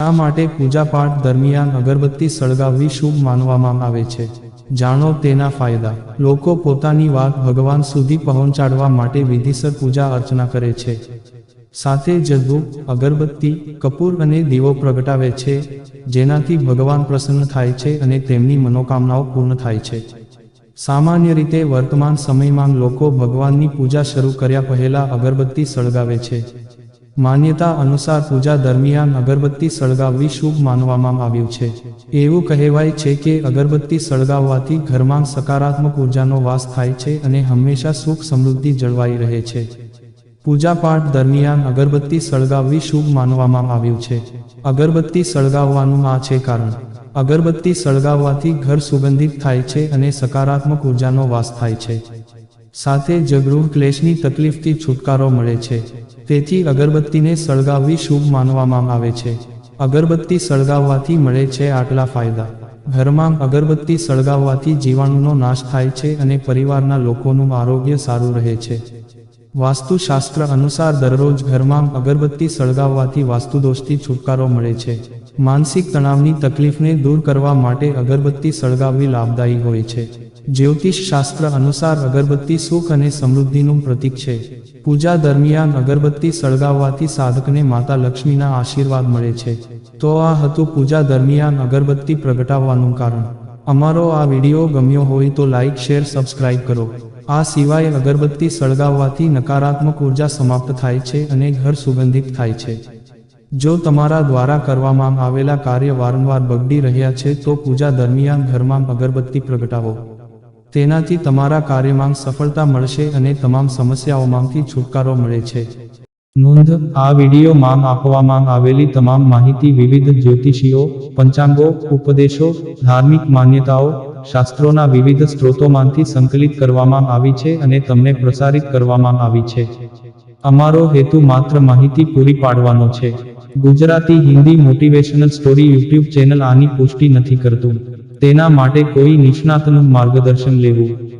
આ માટે પૂજાપાઠ દરમિયાન અગરબત્તી સળગાવવી શુભ માનવામાં આવે છે. જાણો તેના ફાયદા. લોકો પોતાની વાત ભગવાન સુધી પહોંચાડવા માટે વિધિસર પૂજા અર્ચના કરે છે. સાથે જ અગરબત્તી, કપૂર અને દીવો પ્રગટાવે છે, જેનાથી ભગવાન પ્રસન્ન થાય છે અને તેમની મનોકામનાઓ પૂર્ણ થાય છે. સામાન્ય રીતે વર્તમાન સમયમાં લોકો ભગવાનની પૂજા શરૂ કર્યા પહેલા અગરબત્તી સળગાવે છે. માન્યતા અનુસાર પૂજા દરમિયાન અગરબત્તી સળગાવવી શુભ માનવામાં આવ્યું છે. એવું કહેવાય છે કે અગરબત્તી સળગાવવાથી ઘરમાં સકારાત્મક ઉર્જાનો વાસ થાય છે અને હંમેશા સુખ સમૃદ્ધિ જળવાઈ રહે છે. પૂજાપાઠ દરમિયાન અગરબત્તી સળગાવવી શુભ માનવામાં આવ્યું છે. અગરબત્તી સળગાવવાનું આ છે કારણ. અગરબત્તી સળગાવવાથી ઘર સુગંધિત થાય છે અને સકારાત્મક ઉર્જાનો વાસ થાય છે. સાથે જ ક્લેશની તકલીફથી છુટકારો મળે છે. તેથી અગરબત્તીને સળગાવવી શુભ માનવામાં આવે છે. અગરબત્તી સળગાવવાથી મળે છે આટલા ફાયદા. ઘરમાં અગરબત્તી સળગાવવાથી જીવાણુનો નાશ થાય છે અને પરિવારના લોકોનું આરોગ્ય સારું રહે છે. વાસ્તુશાસ્ત્ર અનુસાર દરરોજ ઘરમાં અગરબત્તી સળગાવવાથી વાસ્તુદોષથી છુટકારો મળે છે. માનસિક તણાવની તકલીફને દૂર કરવા માટે અગરબત્તી સળગાવવી લાભદાયી હોય છે. જ્યોતિષ શાસ્ત્ર અનુસાર અગરબત્તી સુખ અને સમૃદ્ધિનું પ્રતીક છે. પૂજા દરમિયાન અગરબત્તી સળગાવવાથી સાધકને માતા લક્ષ્મીના આશીર્વાદ મળે છે. તો આ હતું પૂજા દરમિયાન અગરબત્તી પ્રગટાવવાનું કારણ. અમારો આ વીડિયો ગમ્યો હોય તો લાઇક શેર, સબસ્ક્રાઇબ કરો. આ સિવાય અગરબત્તી સળગાવવાથી નકારાત્મક ઊર્જા સમાપ્ત થાય છે અને ઘર સુગંધિત થાય છે. જો તમારા દ્વારા કરવામાં આવેલા કાર્ય વારંવાર બગડી રહ્યા છે, તો પૂજા દરમિયાન ઘરમાં અગરબત્તી પ્રગટાવો. તેનાથી તમારા કાર્યમાં સફળતા મળશે અને તમામ સમસ્યાઓમાંથી છુટકારો મળે છે. નોંધ, આ વિડીયોમાં આપવામાં આવેલી તમામ માહિતી વિવિધ જ્યોતિષીઓ, પંચાંગો, ઉપદેશો, ધાર્મિક માન્યતાઓ, શાસ્ત્રોના વિવિધ સ્ત્રોતોમાંથી સંકલિત કરવામાં આવી છે અને તમને પ્રસારિત કરવામાં આવી છે. અમારો હેતુ માત્ર માહિતી પૂરી પાડવાનો છે. Gujarati Hindi motivational story YouTube channel આની પુષ્ટિ નથી કરતું. તેના માટે કોઈ નિષ્ણાતનું માર્ગદર્શન લેવું.